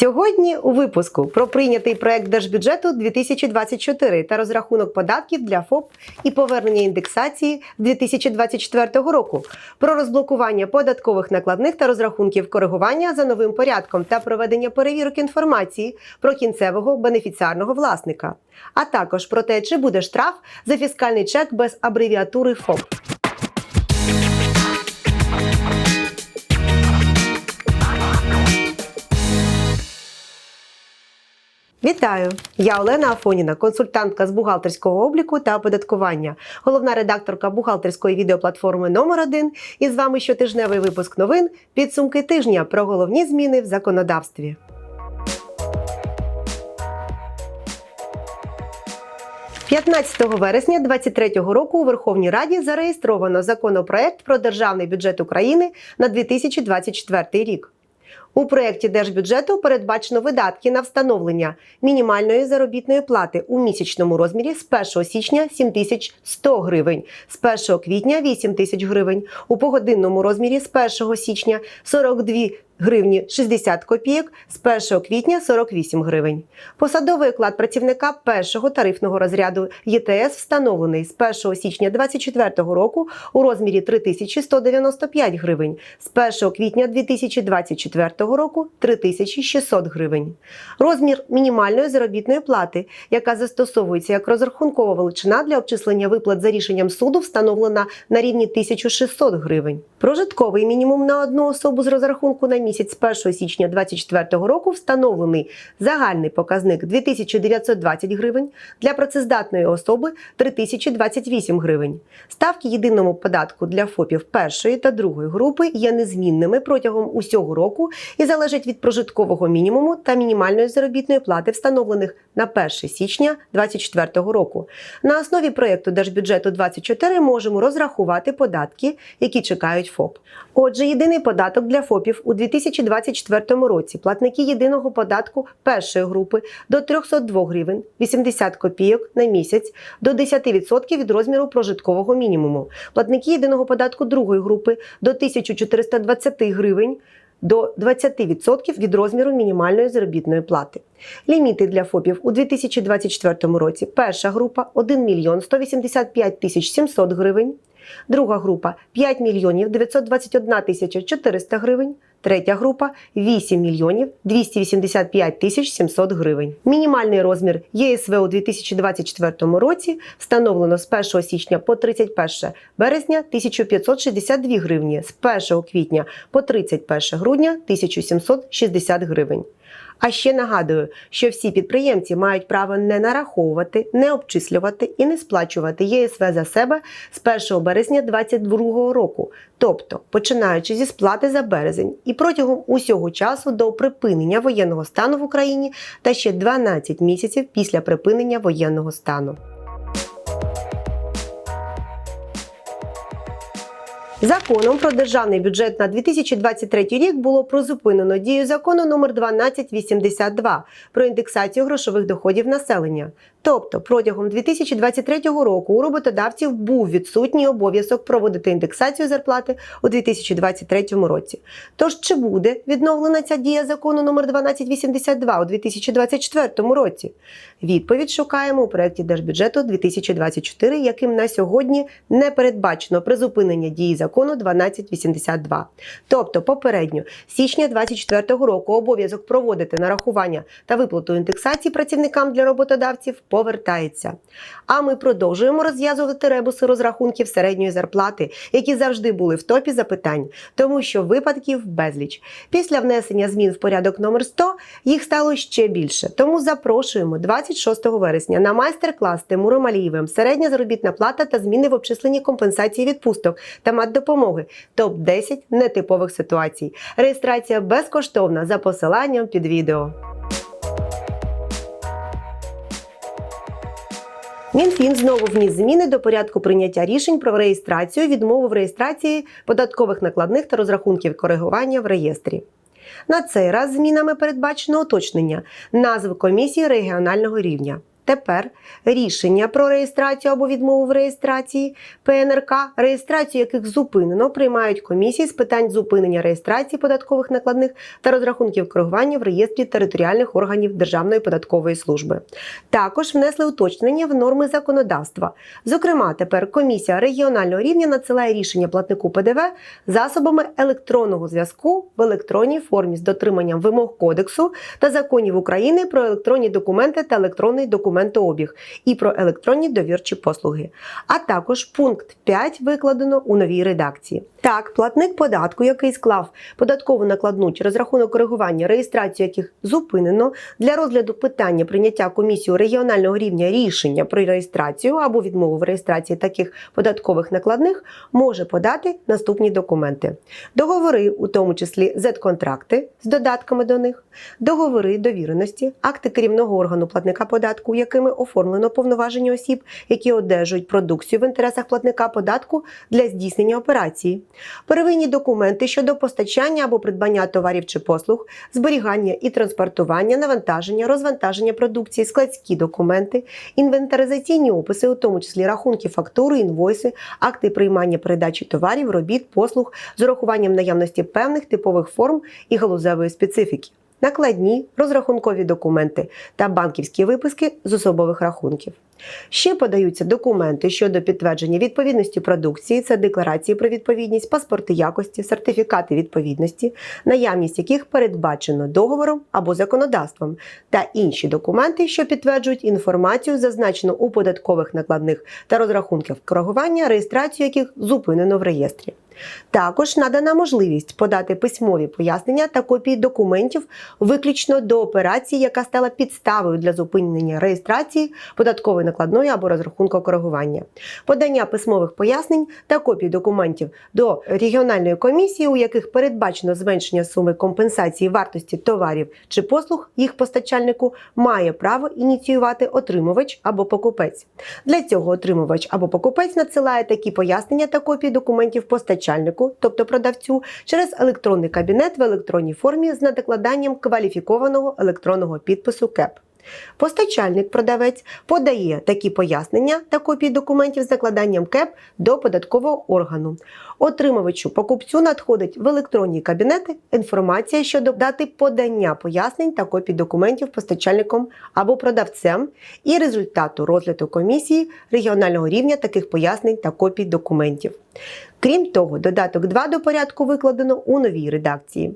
Сьогодні у випуску про прийнятий проект держбюджету 2024 та розрахунок податків для ФОП і повернення індексації 2024 року, про розблокування податкових накладних та розрахунків коригування за новим порядком та проведення перевірок інформації про кінцевого бенефіціарного власника, а також про те, чи буде штраф за фіскальний чек без абревіатури ФОП. Вітаю! Я Олена Афоніна, консультантка з бухгалтерського обліку та оподаткування, головна редакторка бухгалтерської відеоплатформи номер 1 І з вами щотижневий випуск новин підсумки тижня про головні зміни в законодавстві. – 15 вересня 2023 року у Верховній Раді зареєстровано законопроект про державний бюджет України на 2024 рік. У проєкті держбюджету передбачено видатки на встановлення мінімальної заробітної плати у місячному розмірі з 1 січня 7100 гривень, з 1 квітня 8 тисяч гривень, у погодинному розмірі з 1 січня 42 гривні 60 копійок, з 1 квітня 48 гривень. Посадовий оклад працівника першого тарифного розряду ЄТС встановлений з 1 січня 2024 року у розмірі 3195 гривень, з 1 квітня 2024 року 3600 гривень. Розмір мінімальної заробітної плати, яка застосовується як розрахункова величина для обчислення виплат за рішенням суду, встановлена на рівні 1600 гривень. Прожитковий мінімум на одну особу з розрахунку на місяць з 1 січня 2024 року встановлений загальний показник 2920 гривень, для працездатної особи 3028 гривень. Ставки єдиному податку для ФОПів першої та другої групи є незмінними протягом усього року і залежать від прожиткового мінімуму та мінімальної заробітної плати, встановлених на 1 січня 2024 року. На основі проєкту Держбюджету 24 можемо розрахувати податки, які чекають ФОП. Отже, єдиний податок для ФОПів у 2024 році платники єдиного податку першої групи до 302 гривень 80 копійок на місяць до 10% від розміру прожиткового мінімуму. Платники єдиного податку другої групи до 1420 гривень до 20% від розміру мінімальної заробітної плати. Ліміти для ФОПів у 2024 році. Перша група 1 мільйон 185 тисяч 700 гривень. Друга група 5 мільйонів 921 тисяча 400 гривень. Третя група 8 мільйонів 285 тисяч 700 гривень. Мінімальний розмір ЄСВ у 2024 році встановлено з 1 січня по 31 березня 1562 гривні, з 1 квітня по 31 грудня 1760 гривень. А ще нагадую, що всі підприємці мають право не нараховувати, не обчислювати і не сплачувати ЄСВ за себе з 1 березня 2022 року, тобто починаючи зі сплати за березень і протягом усього часу до припинення воєнного стану в Україні та ще 12 місяців після припинення воєнного стану. Законом про державний бюджет на 2023 рік було призупинено дію закону номер 1282 про індексацію грошових доходів населення. Тобто протягом 2023 року у роботодавців був відсутній обов'язок проводити індексацію зарплати у 2023 році. Тож чи буде відновлена ця дія закону номер 1282 у 2024 році? Відповідь шукаємо у проєкті держбюджету 2024, яким на сьогодні не передбачено призупинення дії закону 1282. Тобто, попередньо з січня 2024 року обов'язок проводити нарахування та виплату індексації працівникам для роботодавців повертається. А ми продовжуємо розв'язувати ребуси розрахунків середньої зарплати, які завжди були в топі запитань, тому що випадків безліч. Після внесення змін в порядок номер 100 їх стало ще більше. Тому запрошуємо 26 вересня на майстер-клас Тимуром Алієвим середня заробітна плата та зміни в обчисленні компенсації відпусток та матдопомоги. Топ 10 нетипових ситуацій. Реєстрація безкоштовна за посиланням під відео. Мінфін знову вніс зміни до порядку прийняття рішень про реєстрацію, відмову в реєстрації податкових накладних та розрахунків коригування в реєстрі. На цей раз змінами передбачено уточнення назви комісії регіонального рівня. Тепер рішення про реєстрацію або відмову в реєстрації ПНРК, реєстрацію яких зупинено, приймають комісії з питань зупинення реєстрації податкових накладних та розрахунків коригування в реєстрі територіальних органів Державної податкової служби. Також внесли уточнення в норми законодавства. Зокрема, тепер комісія регіонального рівня надсилає рішення платнику ПДВ засобами електронного зв'язку в електронній формі з дотриманням вимог кодексу та законів України про електронні документи та електронний документообіг і про електронні довірчі послуги. А також пункт 5 викладено у новій редакції. Так, платник податку, який склав податкову накладну чи розрахунок коригування, реєстрацію яких зупинено для розгляду питання прийняття комісією регіонального рівня рішення про реєстрацію або відмову в реєстрації таких податкових накладних, може подати наступні документи: договори, у тому числі Z-контракти з додатками до них, договори довіреності, акти керівного органу платника податку, якими оформлено повноваження осіб, які одержують продукцію в інтересах платника податку для здійснення операції, первинні документи щодо постачання або придбання товарів чи послуг, зберігання і транспортування, навантаження, розвантаження продукції, складські документи, інвентаризаційні описи, у тому числі рахунки, фактури, інвойси, акти приймання передачі товарів, робіт, послуг з урахуванням наявності певних типових форм і галузевої специфіки. Накладні розрахункові документи та банківські виписки з особових рахунків. Ще подаються документи щодо підтвердження відповідності продукції, це декларації про відповідність, паспорти якості, сертифікати відповідності, наявність яких передбачено договором або законодавством, та інші документи, що підтверджують інформацію, зазначену у податкових накладних та розрахунках коригування, реєстрацію яких зупинено в реєстрі. Також надана можливість подати письмові пояснення та копії документів виключно до операції, яка стала підставою для зупинення реєстрації податкової накладної або розрахунку коригування. Подання письмових пояснень та копій документів до регіональної комісії, у яких передбачено зменшення суми компенсації вартості товарів чи послуг їх постачальнику, має право ініціювати отримувач або покупець. Для цього отримувач або покупець надсилає такі пояснення та копії документів постачальнику, тобто продавцю, через електронний кабінет в електронній формі з надокладанням кваліфікованого електронного підпису КЕП. Постачальник-продавець подає такі пояснення та копії документів з закладанням КЕП до податкового органу. Отримувачу покупцю надходить в електронні кабінети інформація щодо дати подання пояснень та копій документів постачальником або продавцем і результату розгляду комісії регіонального рівня таких пояснень та копій документів. Крім того, додаток 2 до порядку викладено у новій редакції.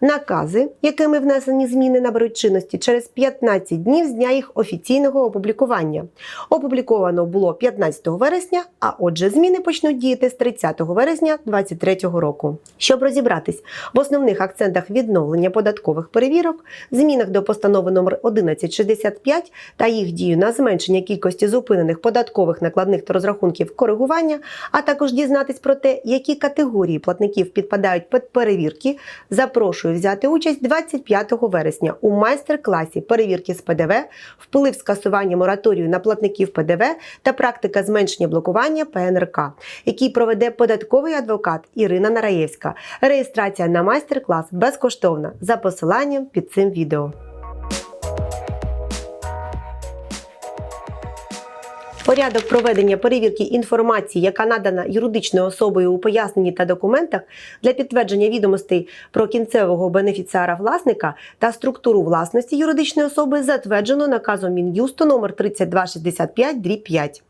Накази, якими внесені зміни наберуть чинності через 15 днів з дня їх офіційного опублікування. Опубліковано було 15 вересня, а отже, зміни почнуть діяти з 30 вересня 2023 року. Щоб розібратись в основних акцентах відновлення податкових перевірок, змінах до постанови номер 1165 та їх дію на зменшення кількості зупинених податкових накладних та розрахунків коригування, а також дізнатись про те, які категорії платників підпадають під перевірки, запрошую взяти участь 25 вересня у майстер-класі перевірки з ПДВ, вплив скасування мораторію на платників ПДВ та практика зменшення блокування ПНРК, який проведе податковий адвокат Ірина Нараєвська. Реєстрація на майстер-клас безкоштовна за посиланням під цим відео. Порядок проведення перевірки інформації, яка надана юридичною особою у поясненні та документах для підтвердження відомостей про кінцевого бенефіціара власника та структуру власності юридичної особи затверджено наказом Мін'юсту номер 3265 5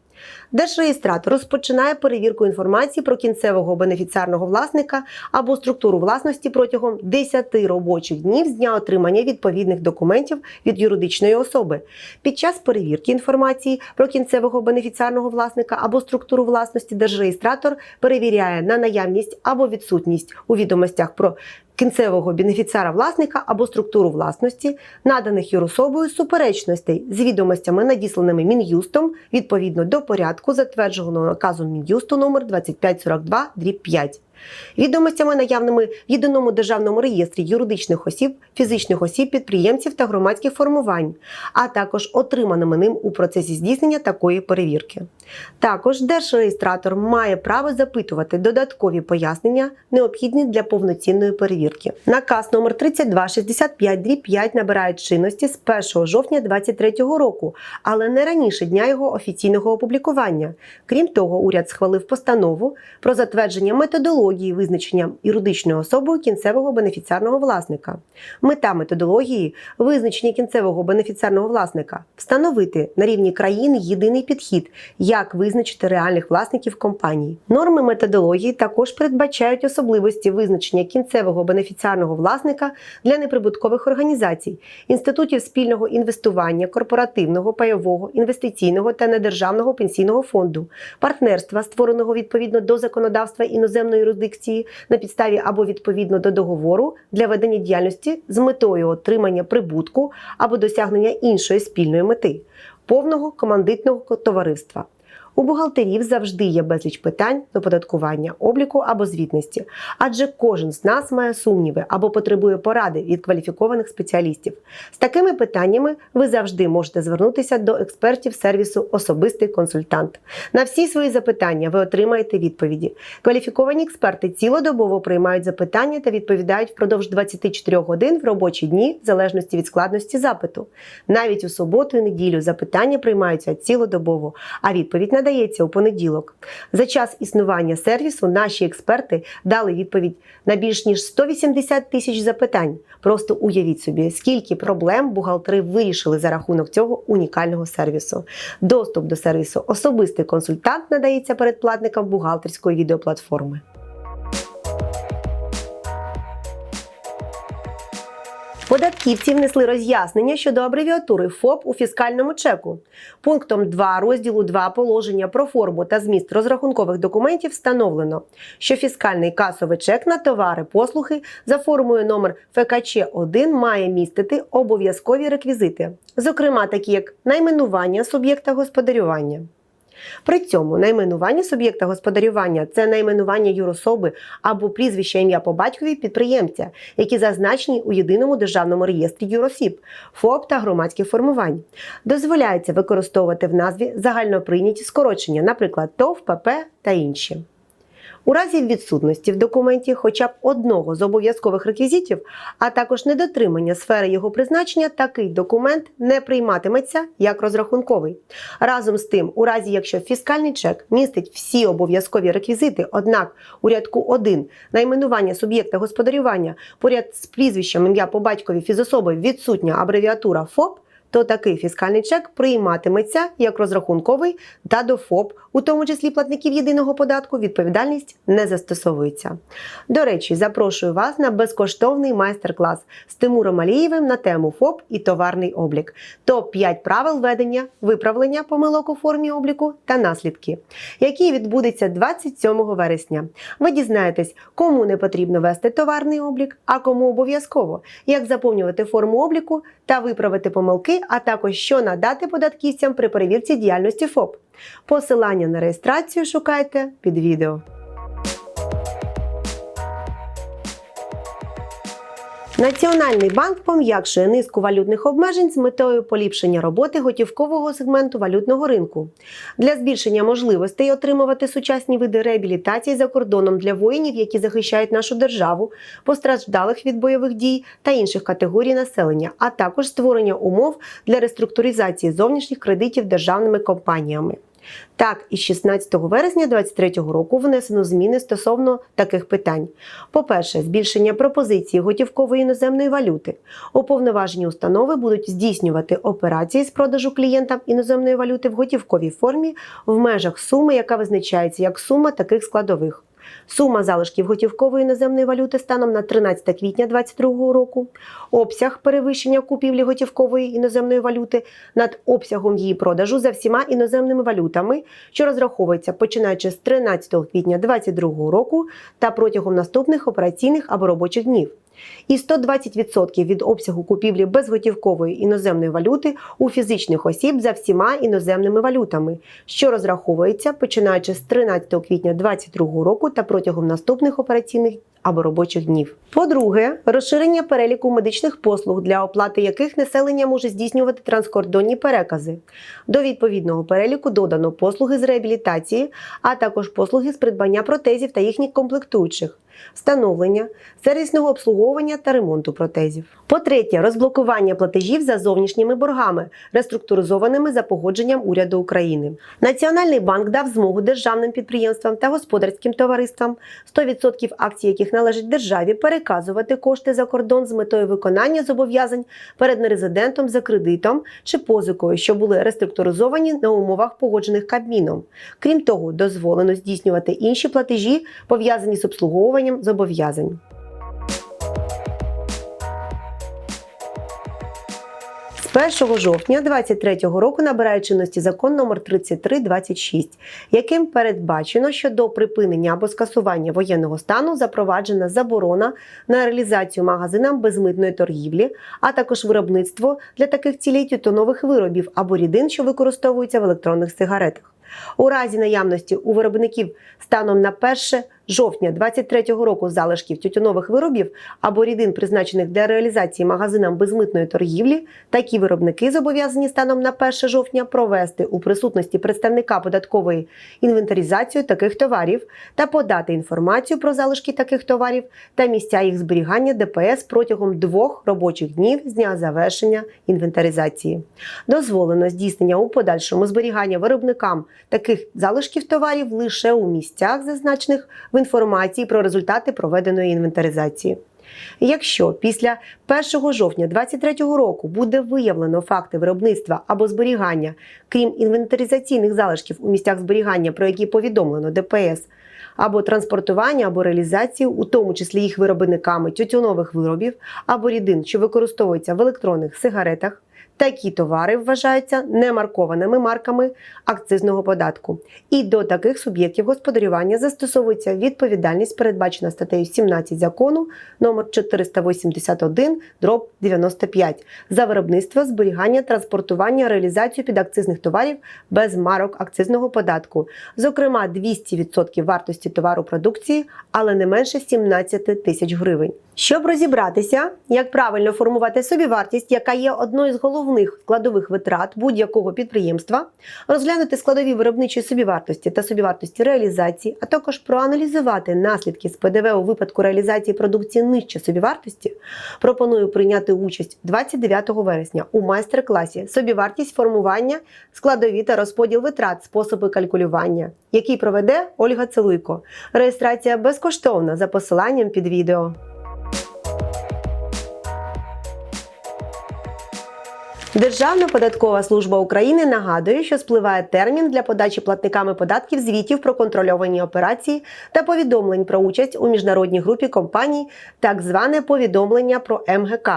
Держреєстратор розпочинає перевірку інформації про кінцевого бенефіціарного власника або структуру власності протягом 10 робочих днів з дня отримання відповідних документів від юридичної особи. Під час перевірки інформації про кінцевого бенефіціарного власника або структуру власності держреєстратор перевіряє на наявність або відсутність у відомостях про кінцевого бенефіціара власника або структуру власності, наданих юрособою суперечностей з відомостями, надісланими Мін'юстом відповідно до порядку, затвердженого наказом Мін'юсту номер 2542 5 відомостями наявними в єдиному державному реєстрі юридичних осіб, фізичних осіб, підприємців та громадських формувань, а також отриманими ним у процесі здійснення такої перевірки. Також держреєстратор має право запитувати додаткові пояснення, необхідні для повноцінної перевірки. Наказ номер 3265 дріб 5 набирає чинності з 1 жовтня 2023 року, але не раніше дня його офіційного опублікування. Крім того, уряд схвалив постанову про затвердження методології визначення юридичною особою кінцевого бенефіціарного власника. Мета методології визначення кінцевого бенефіціарного власника встановити на рівні країн єдиний підхід, як визначити реальних власників компаній. Норми методології також передбачають особливості визначення кінцевого бенефіціарного власника для неприбуткових організацій, інститутів спільного інвестування, корпоративного, пайового, інвестиційного та недержавного пенсійного фонду, партнерства, створеного відповідно до законодавства іноземної юрисдикції на підставі або відповідно до договору для ведення діяльності з метою отримання прибутку або досягнення іншої спільної мети, повного командитного товариства. У бухгалтерів завжди є безліч питань до податкування, обліку або звітності, адже кожен з нас має сумніви або потребує поради від кваліфікованих спеціалістів. З такими питаннями ви завжди можете звернутися до експертів сервісу Особистий консультант. На всі свої запитання ви отримаєте відповіді. Кваліфіковані експерти цілодобово приймають запитання та відповідають впродовж 24 годин в робочі дні, в залежності від складності запиту. Навіть у суботу і неділю запитання приймаються цілодобово, а відповідь надається у понеділок. За час існування сервісу наші експерти дали відповідь на більш ніж 180 тисяч запитань. Просто уявіть собі, скільки проблем бухгалтери вирішили за рахунок цього унікального сервісу. Доступ до сервісу особистий консультант надається передплатникам бухгалтерської відеоплатформи. Податківці внесли роз'яснення щодо абревіатури ФОП у фіскальному чеку. Пунктом 2 розділу 2 положення про форму та зміст розрахункових документів встановлено, що фіскальний касовий чек на товари послуги за формою номер ФКЧ 1 має містити обов'язкові реквізити, зокрема такі як найменування суб'єкта господарювання. При цьому найменування суб'єкта господарювання це найменування юрособи або прізвище ім'я по батькові підприємця, які зазначені у єдиному державному реєстрі юросіб, ФОП та громадських формувань. Дозволяється використовувати в назві загальноприйняті скорочення, наприклад, ТОВ, ПП та інші. У разі відсутності в документі хоча б одного з обов'язкових реквізитів, а також недотримання сфери його призначення, такий документ не прийматиметься як розрахунковий. Разом з тим, у разі якщо фіскальний чек містить всі обов'язкові реквізити, однак у рядку 1 найменування суб'єкта господарювання поряд з прізвищем ім'я по батькові фізособи відсутня абревіатура ФОП то такий фіскальний чек прийматиметься як розрахунковий та до ФОП, у тому числі платників єдиного податку, відповідальність не застосовується. До речі, запрошую вас на безкоштовний майстер-клас з Тимуром Алієвим на тему ФОП і товарний облік. Топ 5 правил ведення, виправлення помилок у формі обліку та наслідки, який відбудеться 27 вересня. Ви дізнаєтесь, кому не потрібно вести товарний облік, а кому обов'язково, як заповнювати форму обліку та виправити помилки а також що надати податківцям при перевірці діяльності ФОП. Посилання на реєстрацію шукайте під відео. Національний банк пом'якшує низку валютних обмежень з метою поліпшення роботи готівкового сегменту валютного ринку для збільшення можливостей отримувати сучасні види реабілітації за кордоном для воїнів, які захищають нашу державу, постраждалих від бойових дій та інших категорій населення, а також створення умов для реструктуризації зовнішніх кредитів державними компаніями. Так, із 16 вересня 2023 року внесено зміни стосовно таких питань. По-перше, збільшення пропозиції готівкової іноземної валюти. Уповноважені установи будуть здійснювати операції з продажу клієнтам іноземної валюти в готівковій формі в межах суми, яка визначається як сума таких складових. Сума залишків готівкової іноземної валюти станом на 13 квітня 2022 року, обсяг перевищення купівлі готівкової іноземної валюти над обсягом її продажу за всіма іноземними валютами, що розраховується починаючи з 13 квітня 2022 року та протягом наступних операційних або робочих днів. І 120% від обсягу купівлі безготівкової іноземної валюти у фізичних осіб за всіма іноземними валютами, що розраховується починаючи з 13 квітня 2022 року та протягом наступних операційних або робочих днів. По-друге, розширення переліку медичних послуг, для оплати яких населення може здійснювати транскордонні перекази. До відповідного переліку додано послуги з реабілітації, а також послуги з придбання протезів та їхніх комплектуючих. Встановлення, сервісного обслуговування та ремонту протезів. По-третє, розблокування платежів за зовнішніми боргами, реструктуризованими за погодженням уряду України. Національний банк дав змогу державним підприємствам та господарським товариствам, 100% акцій яких належать державі, переказувати кошти за кордон з метою виконання зобов'язань перед нерезидентом за кредитом чи позикою, що були реструктуризовані на умовах погоджених Кабміном. Крім того, дозволено здійснювати інші платежі, пов'язані з обслуговуванням зобов'язань. З 1 жовтня 2023 року набирає чинності закон номер 3326, яким передбачено, що до припинення або скасування воєнного стану запроваджена заборона на реалізацію магазинам безмитної торгівлі, а також виробництво для таких цілей тютюнових виробів або рідин, що використовуються в електронних сигаретах. У разі наявності у виробників станом на 1 жовтня 2023 року залишків тютюнових виробів або рідин, призначених для реалізації магазинам безмитної торгівлі, такі виробники зобов'язані станом на 1 жовтня провести у присутності представника податкової інвентаризацію таких товарів та подати інформацію про залишки таких товарів та місця їх зберігання ДПС протягом двох робочих днів з дня завершення інвентаризації. Дозволено здійснення у подальшому зберігання виробникам таких залишків товарів лише у місцях, зазначених в інформації про результати проведеної інвентаризації. Якщо після 1 жовтня 2023 року буде виявлено факти виробництва або зберігання, крім інвентаризаційних залишків у місцях зберігання, про які повідомлено ДПС, або транспортування або реалізацію, у тому числі їх виробниками тютюнових виробів або рідин, що використовуються в електронних сигаретах, Такі товари вважаються немаркованими марками акцизного податку, і до таких суб'єктів господарювання застосовується відповідальність, передбачена статтею 17 закону номер 481 дроб 95 за виробництво, зберігання, транспортування, реалізацію підакцизних товарів без марок акцизного податку, зокрема 200% вартості товару продукції, але не менше 17 тисяч гривень. Щоб розібратися, як правильно формувати собівартість, яка є одною з головних складових витрат будь-якого підприємства, розглянути складові виробничої собівартості та собівартості реалізації, а також проаналізувати наслідки з ПДВ у випадку реалізації продукції нижче собівартості, пропоную прийняти участь 29 вересня у майстер-класі Собівартість формування, складові та розподіл витрат, способи калькулювання, який проведе Ольга Целуйко. Реєстрація безкоштовна за посиланням під відео. Державна податкова служба України нагадує, що спливає термін для подачі платниками податків звітів про контрольовані операції та повідомлень про участь у міжнародній групі компаній, так зване повідомлення про МГК,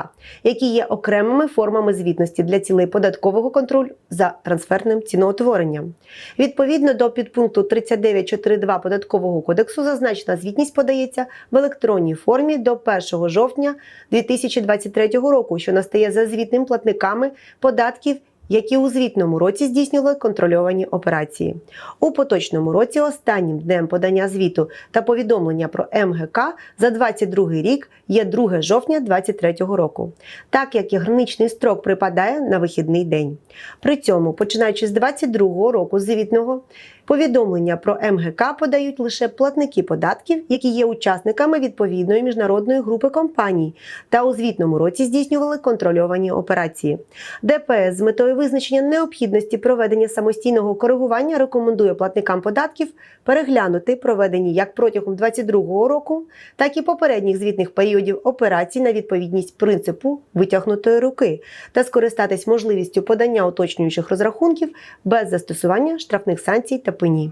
які є окремими формами звітності для цілей податкового контролю за трансферним ціноутворенням. Відповідно до підпункту 39.4.2 податкового кодексу, зазначена звітність подається в електронній формі до 1 жовтня 2023 року, що настає за звітним платниками податків, які у звітному році здійснювали контрольовані операції. У поточному році останнім днем подання звіту та повідомлення про МГК за 2022 рік є 2 жовтня 2023 року, так як і граничний строк припадає на вихідний день. При цьому, починаючи з 2022 року звітного, Повідомлення про МГК подають лише платники податків, які є учасниками відповідної міжнародної групи компаній та у звітному році здійснювали контрольовані операції. ДПС з метою визначення необхідності проведення самостійного коригування рекомендує платникам податків переглянути проведені як протягом 2022 року, так і попередніх звітних періодів операцій на відповідність принципу витягнутої руки та скористатись можливістю подання уточнюючих розрахунків без застосування штрафних санкцій та пені.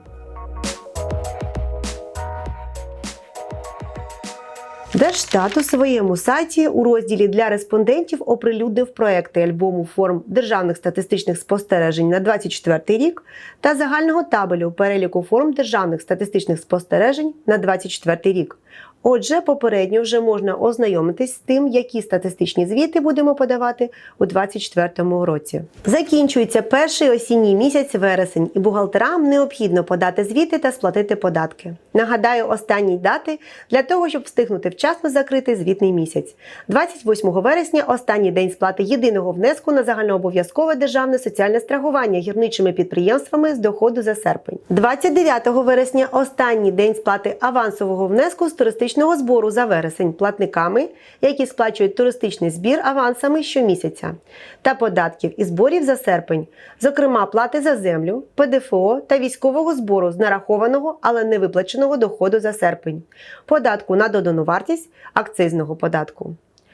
Держстат у своєму сайті у розділі для респондентів оприлюднив проекти альбому форм державних статистичних спостережень на 24 рік та загального табелю переліку форм державних статистичних спостережень на 24 рік. Отже, попередньо вже можна ознайомитись з тим, які статистичні звіти будемо подавати у 2024 році. Закінчується перший осінній місяць вересень, і бухгалтерам необхідно подати звіти та сплатити податки. Нагадаю, останні дати для того, щоб встигнути вчасно закрити звітний місяць. 28 вересня останній день сплати єдиного внеску на загальнообов'язкове державне соціальне страхування гірничими підприємствами з доходу за серпень. 29 вересня останній день сплати авансового внеску з туристичного збору за вересень платниками, які сплачують туристичний збір авансами щомісяця, та податків і зборів за серпень, зокрема плати за землю, ПДФО та військового збору з нарахованого, але не виплаченого доходу за серпень, податку на додану вартість, акцизного податку.